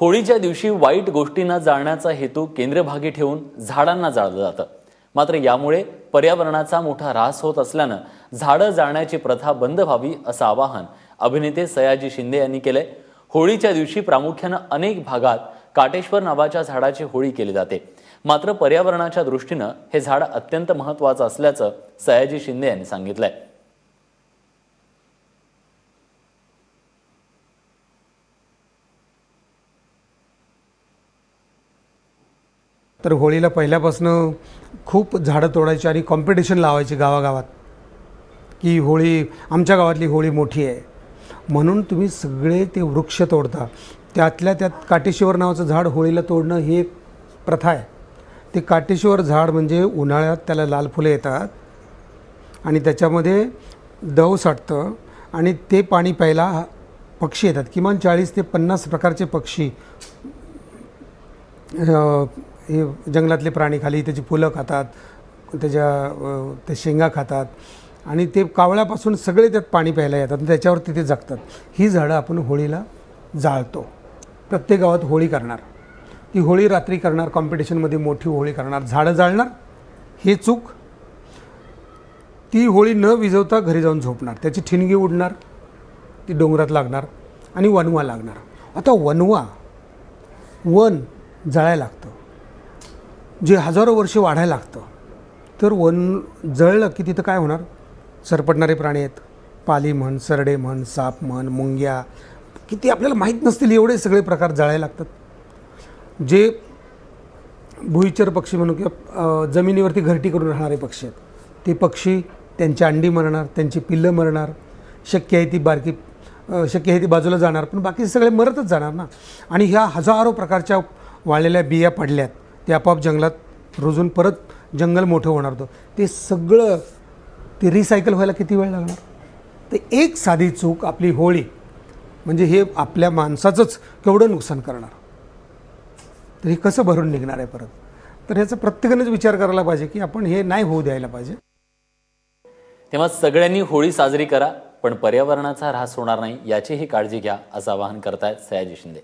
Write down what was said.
होळीच्या दिवशी वाईट गोष्टींना जाळण्याचा हेतू केंद्रभागी ठेवून झाडांना जाळलं जातं. मात्र यामुळे पर्यावरणाचा मोठा ऱ्हास होत असल्यानं झाडं जाळण्याची प्रथा बंद व्हावी असं आवाहन अभिनेते सयाजी शिंदे यांनी केलंय. होळीच्या दिवशी प्रामुख्यानं अनेक भागात काटेश्वर नावाच्या झाडाची होळी केली जाते. मात्र पर्यावरणाच्या दृष्टीनं हे झाड अत्यंत महत्वाचं असल्याचं सयाजी शिंदे यांनी सांगितलंय. तर होळीला पहिल्यापासून खूप झाडं तोडायची आणि कॉम्पिटिशन लावायची गावागावात की होळी आमच्या गावातली होळी मोठी आहे. म्हणून तुम्ही सगळे ते वृक्ष तोडता. त्यातल्या त्यात काटेश्वर नावाचं झाड होळीला तोडणं ही एक प्रथा आहे. ते काटेश्वर झाड म्हणजे उन्हाळ्यात त्याला लाल फुले येतात आणि त्याच्यामध्ये दव साठतं आणि ते पाणी प्यायला पक्षी येतात. किमान चाळीस ते पन्नास प्रकारचे पक्षी हे जंगलातले प्राणी खाली त्याची फुलं खातात त्याच्या ते शेंगा खातात आणि ते कावळ्यापासून सगळे त्यात पाणी प्यायला येतात आणि त्याच्यावर तिथे जगतात. ही झाडं आपण होळीला जाळतो. प्रत्येक गावात होळी करणार. ती होळी रात्री करणार कॉम्पिटिशनमध्ये मोठी होळी करणार झाडं जाळणार हे चूक. ती होळी न विझवता घरी जाऊन झोपणार. त्याची ठिणगी उडणार ती डोंगरात लागणार आणि वनवा लागणार. आता वनवा वन जळायला लागतं. जे हजारो वर्ष वाढायला लागतं तर वन जळलं की तिथं काय होणार? सरपटणारे प्राणी आहेत. पाली म्हण सरडे म्हण साप म्हण मुंग्या किती आपल्याला माहीत नसतील एवढे सगळे प्रकार जळायला लागतात. जे भुईचर पक्षी म्हणून किंवा जमिनीवरती घरटी करून राहणारे पक्षी आहेत ते पक्षी त्यांची अंडी मरणार त्यांची पिल्लं मरणार शक्य आहे ती बारकी शक्य आहे ती बाजूला जाणार पण बाकी सगळे मरतच जाणार ना. आणि ह्या हजारो प्रकारच्या वाळलेल्या बिया पडल्यात. ते आपोआप जंगलात रुजून परत जंगल मोठं होणार होतं. ते सगळं ते रिसायकल व्हायला किती वेळ लागणार? तर एक साधी चूक आपली होळी म्हणजे हे आपल्या माणसाचंच केवढं नुकसान करणार. तर हे कसं भरून निघणार आहे परत? तर ह्याचा प्रत्येकानेच विचार करायला पाहिजे की आपण हे नाही होऊ द्यायला पाहिजे. तेव्हा सगळ्यांनी होळी साजरी करा पण पर्यावरणाचा ऱ्हास होणार नाही याचीही काळजी घ्या असं आवाहन करतायत सयाजी शिंदे.